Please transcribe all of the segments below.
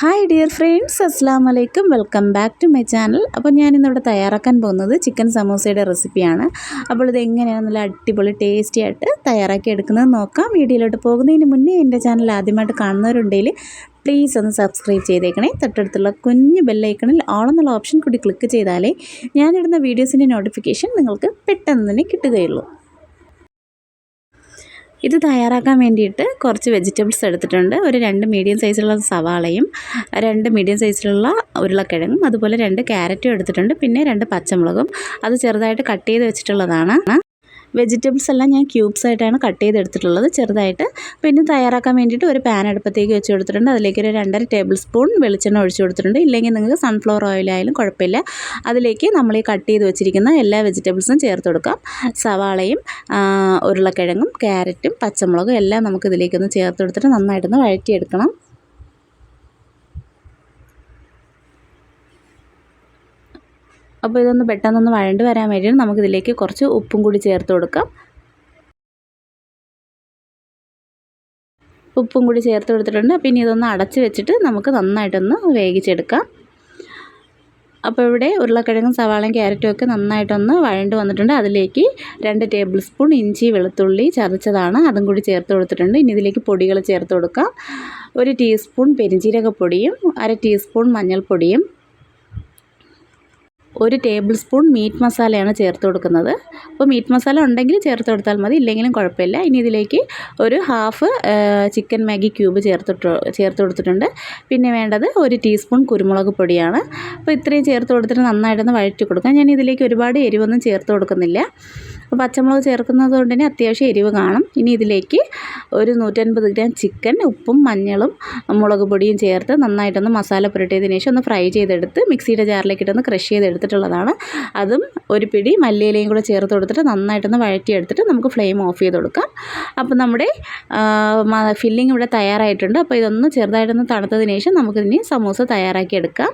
Hi dear friends അസ്സാം വലൈക്കും welcome back to my channel അപ്പോൾ ഞാനിന്നിവിടെ തയ്യാറാക്കാൻ പോകുന്നത് ചിക്കൻ സമോസയുടെ റെസിപ്പിയാണ്. അപ്പോൾ ഇത് എങ്ങനെയാണ് നല്ല അടിപൊളി ടേസ്റ്റി ആയിട്ട് തയ്യാറാക്കി എടുക്കുന്നത് നോക്കാം. വീഡിയോയിലോട്ട് പോകുന്നതിന് മുന്നേ എന്റെ ചാനൽ ആദ്യമായിട്ട് കാണുന്നവരുണ്ടെങ്കിൽ പ്ലീസ് ഒന്ന് സബ്സ്ക്രൈബ് ചെയ്തേക്കണേ. തൊട്ടടുത്തുള്ള കുഞ്ഞ് ബെല്ലൈക്കണിൽ ഓളെന്നുള്ള ഓപ്ഷൻ കൂടി ക്ലിക്ക് ചെയ്താലേ ഞാനിടുന്ന വീഡിയോസിന്റെ നോട്ടിഫിക്കേഷൻ നിങ്ങൾക്ക് പെട്ടെന്ന് തന്നെ കിട്ടുകയുള്ളൂ. ഇത് തയ്യാറാക്കാൻ വേണ്ടിയിട്ട് കുറച്ച് വെജിറ്റബിൾസ് എടുത്തിട്ടുണ്ട്. ഒരു രണ്ട് മീഡിയം സൈസിലുള്ള സവാളയും രണ്ട് മീഡിയം സൈസിലുള്ള ഉരുളക്കിഴങ്ങും അതുപോലെ രണ്ട് ക്യാരറ്റും എടുത്തിട്ടുണ്ട്. പിന്നെ രണ്ട് പച്ചമുളകും. അത് ചെറുതായിട്ട് കട്ട് ചെയ്ത് വെച്ചിട്ടുള്ളതാണ്. വെജിറ്റബിൾസ് എല്ലാം ഞാൻ ക്യൂബ്സ് ആയിട്ടാണ് കട്ട് ചെയ്തെടുത്തിട്ടുള്ളത് ചെറുതായിട്ട്. പിന്നെ തയ്യാറാക്കാൻ വേണ്ടിയിട്ട് ഒരു പാൻ അടുപ്പത്തേക്ക് വെച്ച് കൊടുത്തിട്ടുണ്ട്. അതിലേക്ക് ഒരു രണ്ടര ടേബിൾ സ്പൂൺ വെളിച്ചെണ്ണ ഒഴിച്ചു കൊടുത്തിട്ടുണ്ട്. ഇല്ലെങ്കിൽ നിങ്ങൾക്ക് സൺഫ്ലവർ ഓയിലായാലും കുഴപ്പമില്ല. അതിലേക്ക് നമ്മൾ ഈ കട്ട് ചെയ്ത് വെച്ചിരിക്കുന്ന എല്ലാ വെജിറ്റബിൾസും ചേർത്ത് കൊടുക്കാം. സവാളയും ഉരുളക്കിഴങ്ങും ക്യാരറ്റും പച്ചമുളകും എല്ലാം നമുക്ക് ഇതിലേക്കൊന്ന് ചേർത്ത് കൊടുത്തിട്ട് നന്നായിട്ടൊന്ന് വഴറ്റിയെടുക്കണം. അപ്പോൾ ഇതൊന്ന് പെട്ടെന്നൊന്ന് വഴണ്ട് വരാൻ വേണ്ടിയിട്ട് നമുക്കിതിലേക്ക് കുറച്ച് ഉപ്പും കൂടി ചേർത്ത് കൊടുക്കാം. ഉപ്പും കൂടി ചേർത്ത് കൊടുത്തിട്ടുണ്ട്. പിന്നെ ഇതൊന്ന് അടച്ച് വെച്ചിട്ട് നമുക്ക് നന്നായിട്ടൊന്ന് വേവിച്ചെടുക്കാം. അപ്പോൾ ഇവിടെ ഉരുളക്കിഴങ്ങും സവാളയും ക്യാരറ്റും ഒക്കെ നന്നായിട്ടൊന്ന് വഴണ്ട് വന്നിട്ടുണ്ട്. അതിലേക്ക് രണ്ട് ടേബിൾ സ്പൂൺ ഇഞ്ചി വെളുത്തുള്ളി ചതച്ചതാണ്. അതും കൂടി ചേർത്ത് കൊടുത്തിട്ടുണ്ട്. ഇനി ഇതിലേക്ക് പൊടികൾ ചേർത്ത് കൊടുക്കാം. ഒരു ടീസ്പൂൺ പെരിഞ്ചീരകപ്പൊടിയും അര ടീസ്പൂൺ മഞ്ഞൾപ്പൊടിയും ഒരു ടേബിൾ സ്പൂൺ മീറ്റ് മസാലയാണ് ചേർത്ത് കൊടുക്കുന്നത്. അപ്പോൾ മീറ്റ് മസാല ഉണ്ടെങ്കിൽ ചേർത്ത് കൊടുത്താൽ മതി ഇല്ലെങ്കിലും കുഴപ്പമില്ല. ഇനി ഇതിലേക്ക് ഒരു ഹാഫ് ചിക്കൻ മാഗി ക്യൂബ് ചേർത്തിട്ട് ചേർത്ത് കൊടുത്തിട്ടുണ്ട്. പിന്നെ വേണ്ടത് ഒരു ടീസ്പൂൺ കുരുമുളക് പൊടിയാണ്. അപ്പോൾ ഇത്രയും ചേർത്ത് കൊടുത്തിട്ട് നന്നായിട്ടൊന്ന് വഴറ്റി കൊടുക്കാം. ഞാൻ ഇതിലേക്ക് ഒരുപാട് എരിവൊന്നും ചേർത്ത് കൊടുക്കുന്നില്ല. അപ്പോൾ പച്ചമുളക് ചേർക്കുന്നത് കൊണ്ട് തന്നെ അത്യാവശ്യം എരിവ് കാണും. ഇനി ഇതിലേക്ക് ഒരു നൂറ്റൻപത് ഗ്രാം ചിക്കൻ ഉപ്പും മഞ്ഞളും മുളക് പൊടിയും ചേർത്ത് നന്നായിട്ടൊന്ന് മസാല പുരട്ടിയതിന് ശേഷം ഒന്ന് ഫ്രൈ ചെയ്തെടുത്ത് മിക്സിയുടെ ജാറിലേക്ക് ഇട്ടൊന്ന് ക്രഷ് ചെയ്തെടുത്തിട്ടുള്ളതാണ് അതും ഒരു പിടി മല്ലിയിലയും കൂടെ ചേർത്ത് കൊടുത്തിട്ട് നന്നായിട്ടൊന്ന് വഴറ്റിയെടുത്തിട്ട് നമുക്ക് ഫ്ലെയിം ഓഫ് ചെയ്ത് കൊടുക്കാം. അപ്പോൾ നമ്മുടെ ഫില്ലിംഗ് ഇവിടെ തയ്യാറായിട്ടുണ്ട്. അപ്പോൾ ഇതൊന്ന് ചെറുതായിട്ടൊന്ന് തണുത്തതിന് ശേഷം നമുക്കിനി സമൂസ തയ്യാറാക്കി എടുക്കാം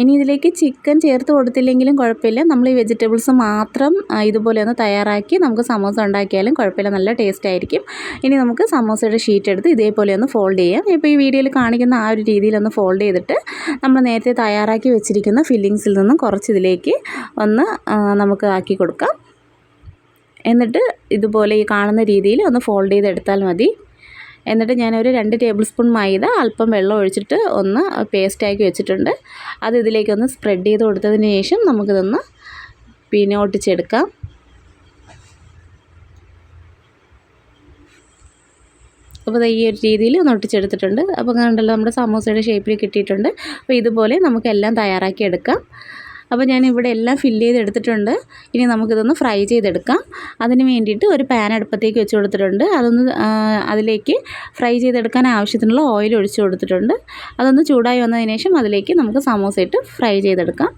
ഇനി ഇതിലേക്ക് ചിക്കൻ ചേർത്ത് കൊടുത്തില്ലെങ്കിലും കുഴപ്പമില്ല. നമ്മൾ ഈ വെജിറ്റബിൾസ് മാത്രം ഇതുപോലെ ഒന്ന് തയ്യാറാക്കി നമുക്ക് സമോസ ഉണ്ടാക്കിയാലും കുഴപ്പമില്ല. നല്ല ടേസ്റ്റ് ആയിരിക്കും. ഇനി നമുക്ക് സമോസയുടെ ഷീറ്റ് എടുത്ത് ഇതേപോലെ ഒന്ന് ഫോൾഡ് ചെയ്യാം. ഇപ്പോൾ ഈ വീഡിയോയിൽ കാണിക്കുന്ന ആ ഒരു രീതിയിലൊന്ന് ഫോൾഡ് ചെയ്തിട്ട് നമ്മൾ നേരത്തെ തയ്യാറാക്കി വെച്ചിരിക്കുന്ന ഫില്ലിങ്സിൽ നിന്നും കുറച്ച് ഇതിലേക്ക് ഒന്ന് നമുക്ക് ആക്കി കൊടുക്കാം. എന്നിട്ട് ഇതുപോലെ ഈ കാണുന്ന രീതിയിൽ ഒന്ന് ഫോൾഡ് ചെയ്തെടുത്താൽ മതി. എന്നിട്ട് ഞാനൊരു രണ്ട് ടേബിൾ സ്പൂൺ മൈദ അല്പം വെള്ളം ഒഴിച്ചിട്ട് ഒന്ന് പേസ്റ്റാക്കി വെച്ചിട്ടുണ്ട്. അത് ഇതിലേക്കൊന്ന് സ്പ്രെഡ് ചെയ്ത് കൊടുത്തതിന് ശേഷം നമുക്കിതൊന്ന് പിന്നെ ഒട്ടിച്ചെടുക്കാം. അപ്പോൾ ഈ ഒരു രീതിയിൽ ഒന്ന് ഒട്ടിച്ചെടുത്തിട്ടുണ്ട്. അപ്പോൾ കണ്ടല്ലോ നമ്മുടെ സമോസയുടെ ഷേപ്പിൽ കിട്ടിയിട്ടുണ്ട്. അപ്പോൾ ഇതുപോലെ നമുക്കെല്ലാം തയ്യാറാക്കി എടുക്കാം. അപ്പോൾ ഞാൻ ഇവിടെ എല്ലാം ഫില്ല് ചെയ്തെടുത്തിട്ടുണ്ട്. ഇനി നമുക്കിതൊന്ന് ഫ്രൈ ചെയ്തെടുക്കാം. അതിന് വേണ്ടിയിട്ട് ഒരു പാൻ അടുപ്പത്തേക്ക് വെച്ച് കൊടുത്തിട്ടുണ്ട്. അതൊന്ന് അതിലേക്ക് ഫ്രൈ ചെയ്തെടുക്കാൻ ആവശ്യത്തിനുള്ള ഓയിൽ ഒഴിച്ചു കൊടുത്തിട്ടുണ്ട്. അതൊന്ന് ചൂടായി വന്നതിന് ശേഷം അതിലേക്ക് നമുക്ക് സമോസ ഇട്ട് ഫ്രൈ ചെയ്തെടുക്കാം.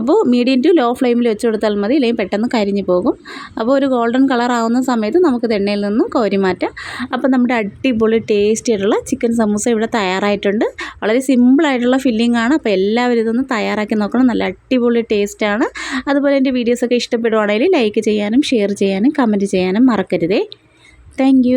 അപ്പോൾ മീഡിയം ടു ലോ ഫ്ലെയിമിൽ വെച്ച് കൊടുത്താൽ മതി. ഇല്ലെങ്കിൽ പെട്ടെന്ന് കരിഞ്ഞു പോകും. അപ്പോൾ ഒരു ഗോൾഡൻ കളർ ആവുന്ന സമയത്ത് നമുക്ക് എണ്ണയിൽ നിന്നും കോരി മാറ്റാം. അപ്പോൾ നമ്മുടെ അടിപൊളി ടേസ്റ്റി ആയിട്ടുള്ള ചിക്കൻ സമൂസ ഇവിടെ തയ്യാറായിട്ടുണ്ട്. വളരെ സിമ്പിളായിട്ടുള്ള ഫില്ലിംഗ് ആണ്. അപ്പോൾ എല്ലാവരും ഇതൊന്ന് തയ്യാറാക്കി നോക്കണം. നല്ല അടിപൊളി ടേസ്റ്റാണ്. അതുപോലെ എന്റെ വീഡിയോസൊക്കെ ഇഷ്ടപ്പെടുവാണെങ്കിൽ ലൈക്ക് ചെയ്യാനും ഷെയർ ചെയ്യാനും കമന്റ് ചെയ്യാനും മറക്കരുതേ. താങ്ക്